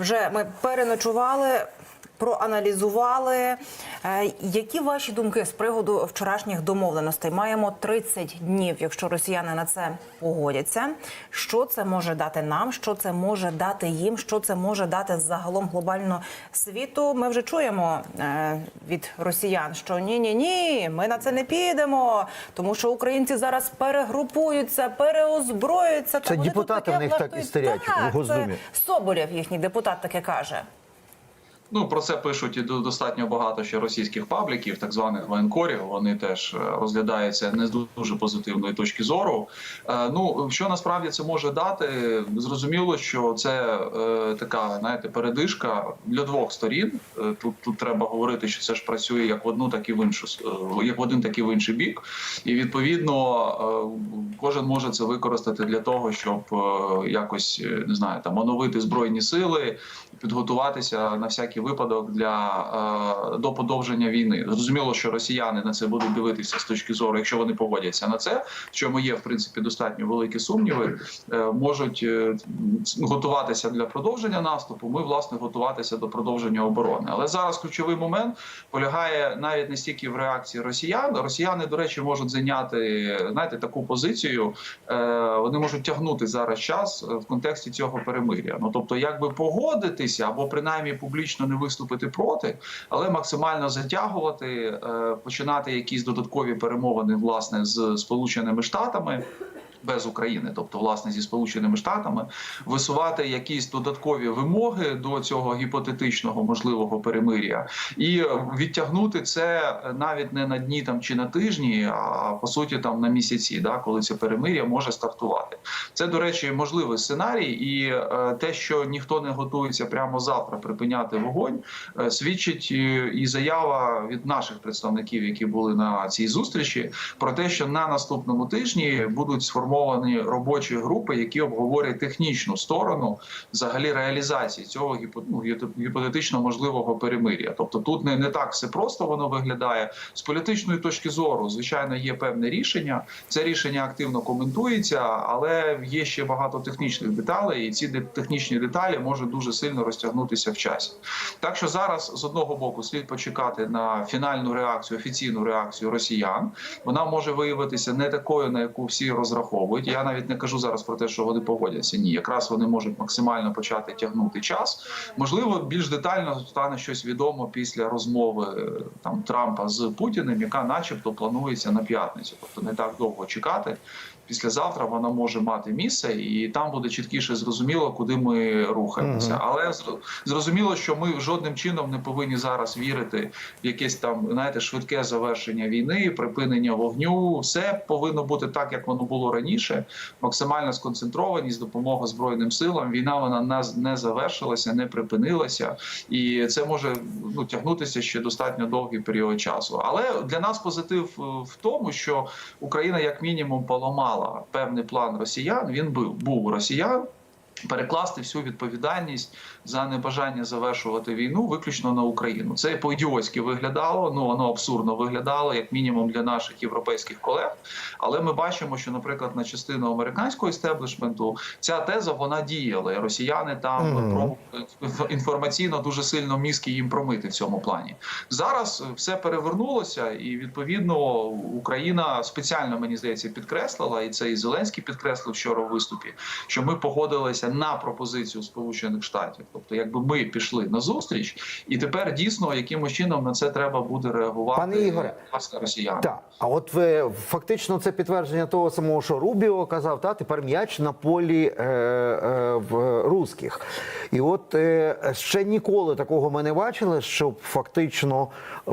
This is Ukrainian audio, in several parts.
Вже ми переночували, проаналізували. Е, Які ваші думки з приводу вчорашніх домовленостей? Маємо 30 днів, якщо росіяни на це погодяться. Що це може дати нам? Що це може дати їм? Що це може дати загалом глобально світу? Ми вже чуємо е, від росіян, що ні, ні, ні, ми на це не підемо, тому що українці зараз перегрупуються, переозброюються. Це депутати в них так і влаштують. стерять Так, в Госдумі. Соболєв, їхній депутат, таке каже. Ну про це пишуть і до- достатньо багато ще російських пабліків, так званих воєнкорів. Вони теж е, розглядаються не з дуже позитивної точки зору. Е, Ну що насправді це може дати? Зрозуміло, що це е, така, знаєте, передишка для двох сторін. Е, Тут тут треба говорити, що це ж працює як в одну, так і в іншу як в один, так і в інший бік. І відповідно кожен може це використати для того, щоб якось не знаю, там оновити збройні сили, підготуватися на всякий випадок для е, до подовження війни. Зрозуміло, що росіяни на це будуть дивитися з точки зору, якщо вони погодяться на це, в чому є в принципі достатньо великі сумніви, е, можуть е, готуватися для продовження наступу. Ми власне готуватися до продовження оборони. Але зараз ключовий момент полягає навіть не стільки в реакції росіян. Росіяни, до речі, можуть зайняти знаєте таку позицію. Вони можуть тягнути зараз час в контексті цього перемир'я. Ну тобто, якби погодитися або принаймні публічно не виступити проти, але максимально затягувати, е, починати якісь додаткові перемовини власне з Сполученими Штатами. Без України, тобто власне зі сполученими штатами, висувати якісь додаткові вимоги до цього гіпотетичного можливого перемир'я, і відтягнути це навіть не на дні там чи на тижні, а по суті там на місяці, да, коли це перемир'я може стартувати. Це до речі, можливий сценарій, і е, те, що ніхто не готується прямо завтра припиняти вогонь, е, свідчить і, і заява від наших представників, які були на цій зустрічі, про те, що на наступному тижні будуть сформовані робочі групи, які обговорять технічну сторону взагалі реалізації цього ну, гіпотетично можливого перемир'я. Тобто тут не, не так все просто воно виглядає з політичної точки зору. Звичайно, є певне рішення. Це рішення активно коментується, але є ще багато технічних деталей, і ці технічні деталі можуть дуже сильно розтягнутися в часі. Так що зараз з одного боку слід почекати на фінальну реакцію, офіційну реакцію росіян. Вона може виявитися не такою, на яку всі розраховують. Я навіть не кажу зараз про те, що вони погодяться. Ні, якраз вони можуть максимально почати тягнути час. Можливо, більш детально стане щось відомо після розмови е, там Трампа з Путіним, яка, начебто, планується на п'ятницю, тобто не так довго чекати. Післязавтра вона може мати місце, і там буде чіткіше зрозуміло, куди ми рухаємося. Мгм. Але зр- зрозуміло, що ми жодним чином не повинні зараз вірити в якесь там знаєте швидке завершення війни, припинення вогню. Все повинно бути так, як воно було раніше. Максимальна сконцентрованість, допомога збройним силам. Війна вона не завершилася, не припинилася, і це може ну тягнутися ще достатньо довгий період часу. Але для нас позитив е, в тому, що Україна як мінімум поламала певний план росіян. Він був був росіян. Перекласти всю відповідальність за небажання завершувати війну виключно на Україну. Це по-ідіотськи виглядало. Ну воно абсурдно виглядало, як мінімум для наших європейських колег. Але ми бачимо, що, наприклад, на частину американського істеблішменту ця теза вона діяла. І росіяни там Мгм. пробували інформаційно дуже сильно мізки їм промити в цьому плані. Зараз все перевернулося, і відповідно Україна спеціально мені здається підкреслила, і це і Зеленський підкреслив вчора в виступі, що ми погодилися на пропозицію Сполучених Штатів. Тобто, якби ми пішли на зустріч, і тепер дійсно якимось чином на це треба буде реагувати Пане Ігоре, росіяни. Так, а от ви фактично це підтвердження того самого, що Рубіо казав, та тепер м'яч на полі е, е, в русських. І от е, ще ніколи такого ми не бачили, щоб фактично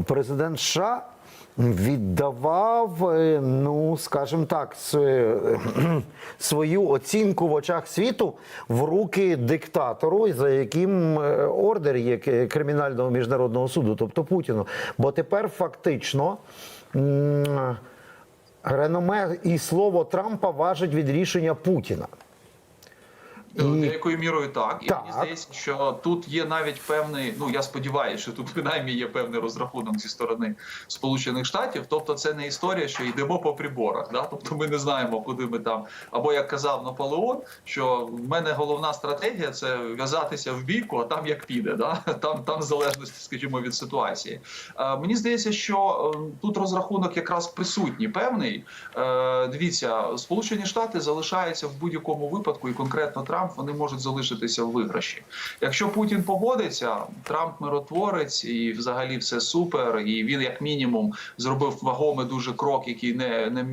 президент США віддавав, е, ну скажімо так, е, свою оцінку в очах світу в руки диктатору, за яким е, ордер є кримінального міжнародного суду, тобто Путіну. Бо тепер фактично. Реноме і слово Трампа важить від рішення Путіна. І- Деякою мірою так. І Так. мені здається, що тут є навіть певний, ну я сподіваюся, що тут принаймні є певний розрахунок зі сторони Сполучених Штатів. Тобто, це не історія, що йдемо по приборах. Да? Тобто ми не знаємо, куди ми там. Або як казав Наполеон, що в мене головна стратегія це в'язатися в бійку, а там як піде. Да? Там, там в залежності, скажімо, від ситуації. Е, мені здається, що е, тут розрахунок якраз присутній певний. Е, дивіться, Сполучені Штати залишаються в будь-якому випадку, і конкретно Трамп вони можуть залишитися в виграші. Якщо Путін погодиться, Трамп миротворець і взагалі все супер. І він, як мінімум, зробив вагомий дуже крок, який не, не,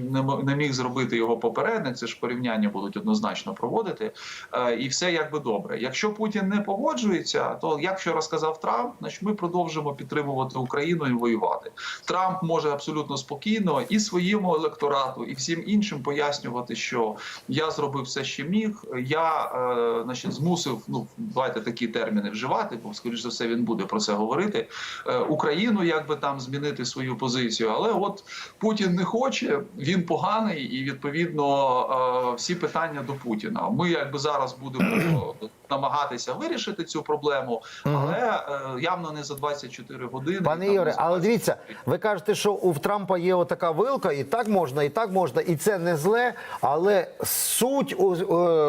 не, міг зробити його попередник. Це ж порівняння будуть однозначно проводити. Е, і все якби добре. Якщо Путін не погоджується, то як що розказав Трамп, значить ми продовжимо підтримувати Україну і воювати. Трамп може абсолютно спокійно і своєму електорату, і всім іншим пояснювати, що я зробив все, що міг. Я е, значить, змусив, ну давайте такі терміни вживати, бо скоріш за все він буде про це говорити. Е, Україну якби там змінити свою позицію, але от Путін не хоче, він поганий, і відповідно е, всі питання до Путіна. Ми якби зараз будемо намагатися вирішити цю проблему, але е, явно не за 24 години. Пане Ігоре, але дивіться, ви кажете, що у Трампа є отака вилка, і так можна, і так можна, і це не зле. Але суть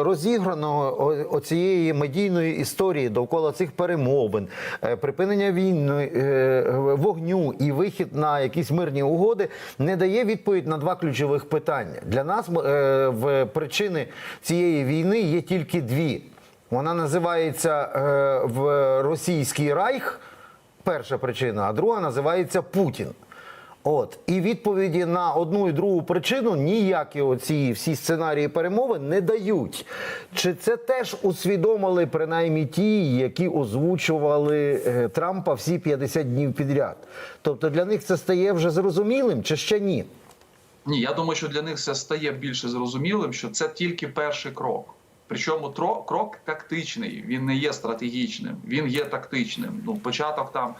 розіграного оцієї медійної історії довкола цих перемовин, е, припинення війни, е, вогню і вихід на якісь мирні угоди не дає відповідь на два ключових питання. Для нас е, в причини цієї війни є тільки дві. Вона називається в російський райх. Перша причина, а друга називається Путін. От і відповіді на одну і другу причину ніякі оці всі сценарії перемовин не дають. Чи це теж усвідомили принаймні ті, які озвучували е, Трампа всі 50 днів підряд? Тобто для них це стає вже зрозумілим, чи ще ні? Ні, я думаю, що для них це стає більше зрозумілим, що це тільки перший крок. Причому крок тактичний, він не є стратегічним, він є тактичним. Ну, початок там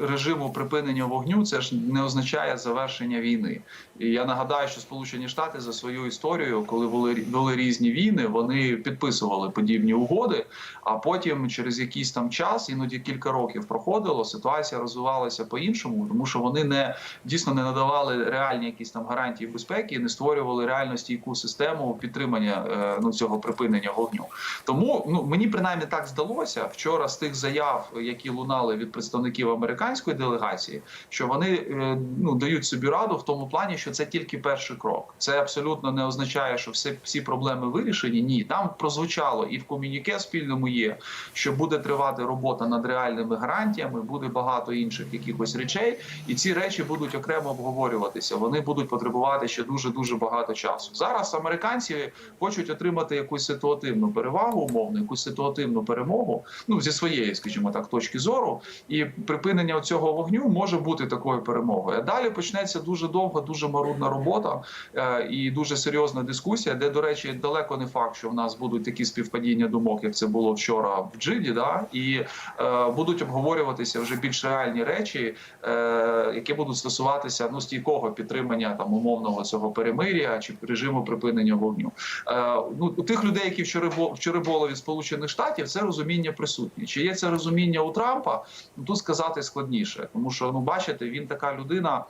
режиму припинення вогню це ж не означає завершення війни. І я нагадаю, що Сполучені Штати за свою історію, коли були, були різні війни, вони підписували подібні угоди. А потім, через якийсь там час, іноді кілька років проходило, ситуація розвивалася по-іншому, тому що вони не дійсно не надавали реальні якісь там гарантії безпеки, не створювали реально стійку систему підтримання е, ну цього припинення вогню. Тому ну мені принаймні так здалося вчора з тих заяв, які лунали від представників американської делегації, що вони е, ну дають собі раду в тому плані, що це тільки перший крок. Це абсолютно не означає, що всі, всі проблеми вирішені. Ні, там прозвучало і в комюніке спільному є, що буде тривати робота над реальними гарантіями, буде багато інших якихось речей, і ці речі будуть окремо обговорюватися. Вони будуть потребувати ще дуже дуже багато часу. Зараз американці хочуть отримати якусь ситуативну перевагу, умовно, якусь ситуативну перемогу. Ну зі своєї, скажімо так, точки зору, і припинення цього вогню може бути такою перемогою. А далі почнеться дуже довга, дуже марудна робота е, і дуже серйозна дискусія, де, до речі, далеко не факт, що в нас будуть такі співпадіння думок, як це було вчора в Джиді, да і е, будуть обговорюватися вже більш реальні речі, е, які будуть стосуватися ну стійкого підтримання там умовного цього перемир'я чи режиму припинення вогню. Е, ну у тих людей, які вчора в вчора Сполучених Штатів, це розуміння присутнє. Чи є це розуміння у Трампа? Ну тут сказати складніше, тому що ну бачите, він така людина.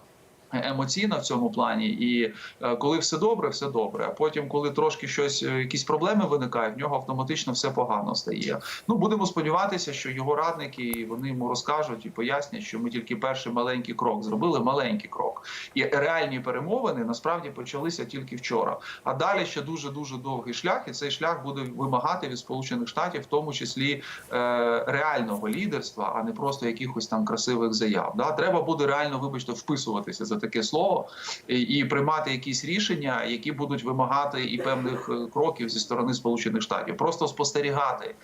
Емоційна в цьому плані, і е, коли все добре, все добре. А потім, коли трошки щось, е, якісь проблеми виникають, в нього автоматично все погано стає. Ну будемо сподіватися, що його радники вони йому розкажуть і пояснять, що ми тільки перший маленький крок зробили маленький крок, і реальні перемовини насправді почалися тільки вчора. А далі ще дуже дуже довгий шлях, і цей шлях буде вимагати від Сполучених Штатів, в тому числі е, реального лідерства, а не просто якихось там красивих заяв. Да? Треба буде реально, вибачте, вписуватися за таке слово і, приймати якісь рішення, які будуть вимагати і певних е, кроків зі сторони Сполучених Штатів. Просто спостерігати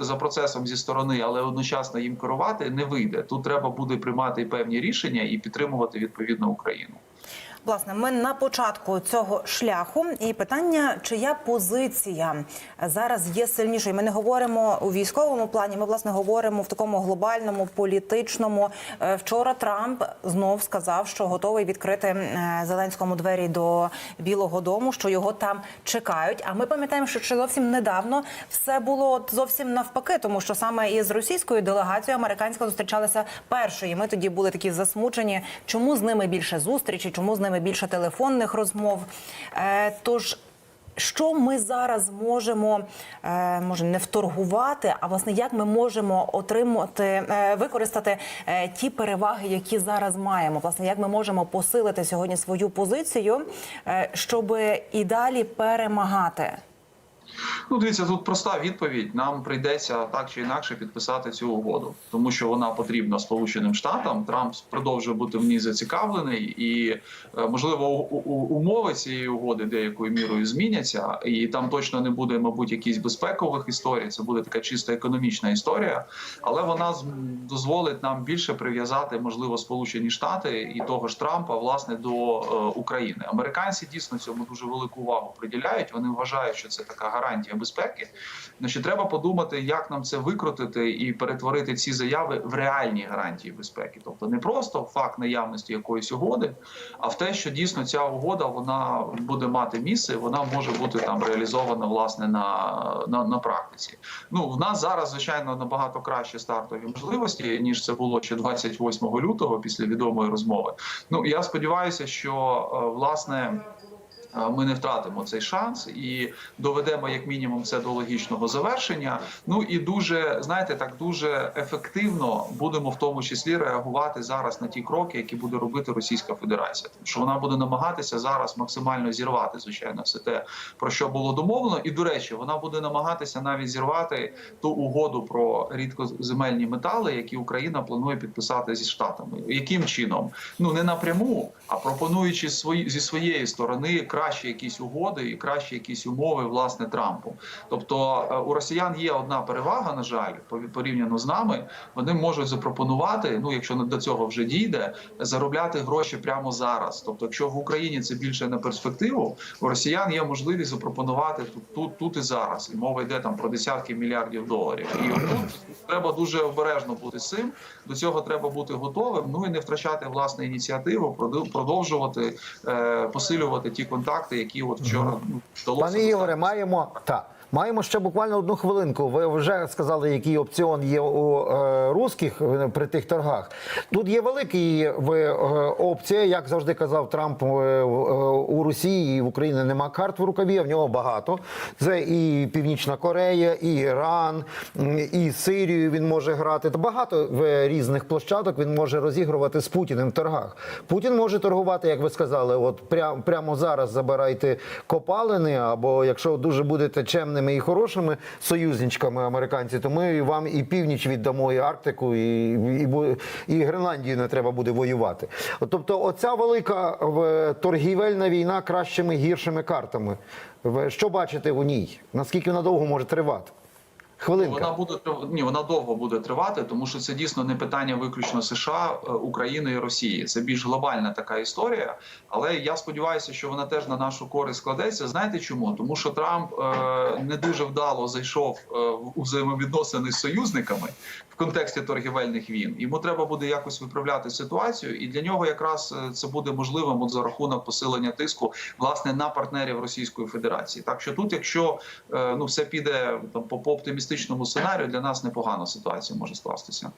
за процесом зі сторони, але одночасно їм керувати не вийде. Тут треба буде приймати певні рішення і підтримувати відповідно Україну. Власне, ми на початку цього шляху, і питання, чия позиція зараз є сильнішою. Ми не говоримо у військовому плані. Ми власне говоримо в такому глобальному політичному. Е, Вчора Трамп знов сказав, що готовий відкрити е, Зеленському двері до Білого Дому, що його там чекають. А ми пам'ятаємо, що ще зовсім недавно все було зовсім навпаки, тому що саме із російською делегацією американська зустрічалася першою. Ми тоді були такі засмучені. Чому з ними більше зустрічей, чому з ними більше телефонних розмов? Е, тож. Що ми зараз можемо е, може не вторгувати, а власне як ми можемо отримати е, використати ті переваги, які зараз маємо? Власне, як ми можемо посилити сьогодні свою позицію, щоб і далі перемагати? Ну, дивіться, тут проста відповідь. Нам прийдеться так чи інакше підписати цю угоду, тому що вона потрібна Сполученим Штатам. Трамп продовжує бути в ній зацікавлений, і е, можливо умови цієї угоди деякою мірою зміняться, і там точно не буде, мабуть, якісь безпекових історій. Це буде така чисто економічна історія, але вона дозволить нам більше прив'язати, можливо, Сполучені Штати і того ж Трампа власне до е, України. Американці дійсно цьому дуже велику увагу приділяють. Вони вважають, що це така гарантія безпеки. Значить, треба подумати, як нам це викрутити і перетворити ці заяви в реальні гарантії безпеки. Тобто не просто факт наявності якоїсь угоди, а в те, що дійсно ця угода вона буде мати місце, вона може бути там реалізована власне на, на, на практиці. Ну в нас зараз звичайно набагато краще стартові можливості ніж це було ще 28 лютого після відомої розмови. Ну я сподіваюся, що е, власне. Ми не втратимо цей шанс і доведемо як мінімум це до логічного завершення. Ну і дуже знаєте, так дуже ефективно будемо в тому числі реагувати зараз на ті кроки, які буде робити Російська Федерація. Тому що вона буде намагатися зараз максимально зірвати, звичайно, все те про що було домовлено. І до речі, вона буде намагатися навіть зірвати ту угоду про рідкоземельні метали, які Україна планує підписати зі штатами. Яким чином? Ну не напряму, а пропонуючи свої зі своєї сторони кращі якісь угоди і кращі якісь умови власне Трампу. Тобто е, у росіян є одна перевага, на жаль, порівняно з нами. Вони можуть запропонувати, ну якщо до цього вже дійде, заробляти гроші прямо зараз. Тобто, якщо в Україні це більше на перспективу, у росіян є можливість запропонувати тут, тут, тут і зараз. І мова йде там про десятки мільярдів доларів. І тут треба дуже обережно бути цим. До цього треба бути готовим. Ну і не втрачати власне ініціативу, продовжувати е, посилювати ті контакти, які от вчора ну, вдалося. Пане Ігоре, маємо та. Маємо ще буквально одну хвилинку. Ви вже сказали, який опціон є у е, русських е, при тих торгах. Тут є великий ви, е, опція, як завжди казав Трамп е, у Росії і в Україні нема карт в рукаві, а в нього багато. Це і Північна Корея, і Іран, і Сирію він може грати. Багато в різних площадок він може розігрувати з Путіним в торгах. Путін може торгувати, як ви сказали, от прямо, зараз забирайте копалини, або якщо дуже будете чемними і хорошими союзничками американці, то ми вам і північ віддамо, і Арктику, і, і, і Гренландію не треба буде воювати. Тобто, оця велика торгівельна війна кращими гіршими картами. Що бачите у ній? Наскільки вона довго може тривати? Хвилинка. Вона буде ні, вона довго буде тривати, тому що це дійсно не питання виключно США, е, України і Росії. Це більш глобальна така історія. Але я сподіваюся, що вона теж на нашу користь складеться. Знаєте чому? Тому що Трамп е, не дуже вдало зайшов е, у взаємовідносини з союзниками контексті торгівельних війн. Йому треба буде якось виправляти ситуацію, і для нього якраз е, це буде можливим от за рахунок посилення тиску власне на партнерів Російської Федерації. Так що тут, якщо е, ну все піде там по, по оптимістичному сценарію, для нас непогана ситуація може скластися.